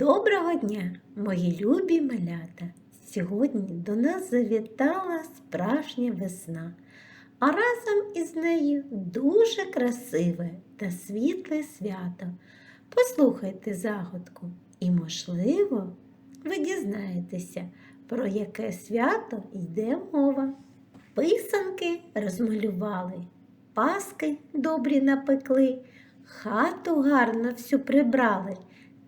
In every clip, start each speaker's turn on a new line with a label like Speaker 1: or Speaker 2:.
Speaker 1: Доброго дня, мої любі малята! Сьогодні до нас завітала справжня весна, а разом із нею дуже красиве та світле свято. Послухайте загадку і, можливо, ви дізнаєтеся, про яке свято йде мова. Писанки розмалювали, паски добрі напекли, хату гарно всю прибрали.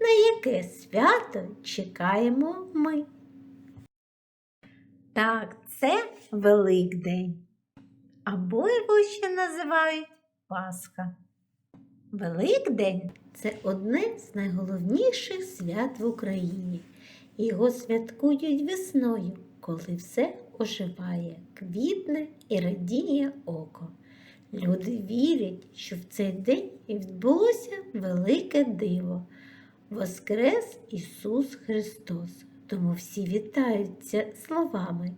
Speaker 1: На яке свято чекаємо ми? Так, це Великдень. Або його ще називають Пасха. Великдень це одне з найголовніших свят в Україні. Його святкують весною, коли все оживає, квітне і радіє око. Люди вірять, що в цей день відбулося велике диво. Воскрес Ісус Христос. Тому всі вітаються словами.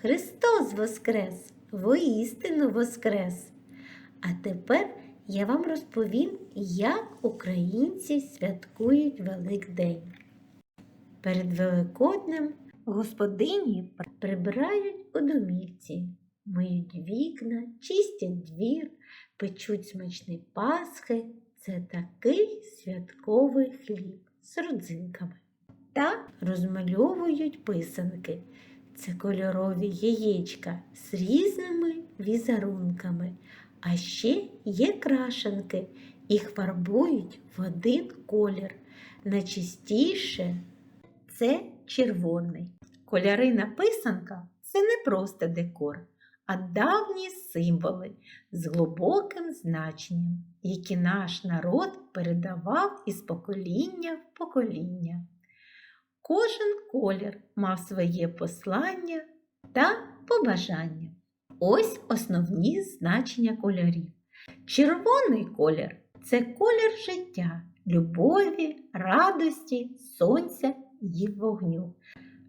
Speaker 1: Христос Воскрес! Воістину Воскрес! А тепер я вам розповім, як українці святкують Великдень. Перед Великоднем господині прибирають у домівці, миють вікна, чистять двір, печуть смачні пасхи. Це такий святковий хліб з родзинками. Та розмальовують писанки. Це кольорові яєчка з різними візерунками. А ще є крашенки. Їх фарбують в один колір. Найчастіше це червоний. Кольорина писанка це не просто декор, а давні символи з глибоким значенням, які наш народ передавав із покоління в покоління. Кожен колір мав своє послання та побажання. Ось основні значення кольорів. Червоний колір це колір життя, любові, радості, сонця і вогню.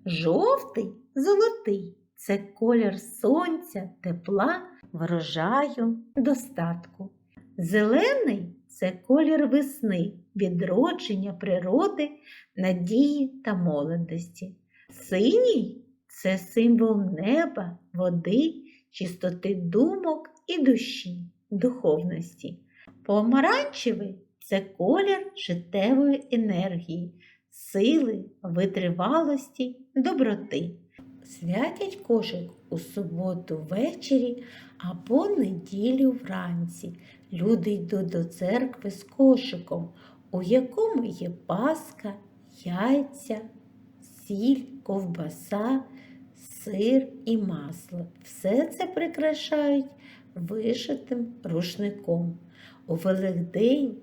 Speaker 1: Жовтий золотий це колір сонця, тепла, врожаю, достатку. Зелений це колір весни, відродження природи, надії та молодості. Синій це символ неба, води, чистоти думок і душі, духовності. Помаранчевий це колір життєвої енергії, сили, витривалості, доброти. Святять кошик у суботу ввечері або неділю вранці. Люди йдуть до церкви з кошиком, у якому є паска, яйця, сіль, ковбаса, сир і масло. Все це прикрашають вишитим рушником. У Великдень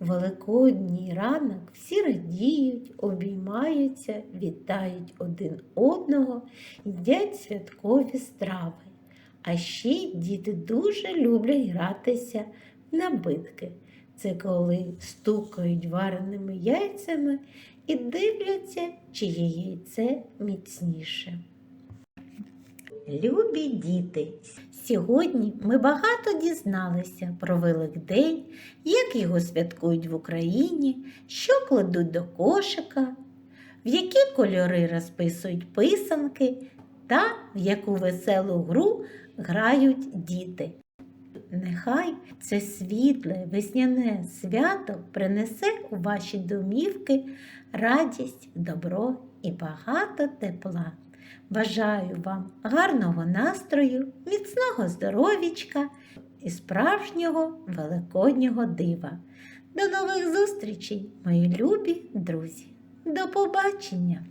Speaker 1: Великодній ранок всі радіють, обіймаються, вітають один одного, їдять святкові страви. А ще діти дуже люблять гратися в набитки. Це коли стукають вареними яйцями і дивляться, чиє яйце міцніше. Любі діти! Сьогодні ми багато дізналися про Великдень, як його святкують в Україні, що кладуть до кошика, в які кольори розписують писанки та в яку веселу гру грають діти. Нехай це світле весняне свято принесе у ваші домівки радість, добро і багато тепла. Бажаю вам гарного настрою, міцного здоров'ячка і справжнього великоднього дива. До нових зустрічей, мої любі друзі! До побачення!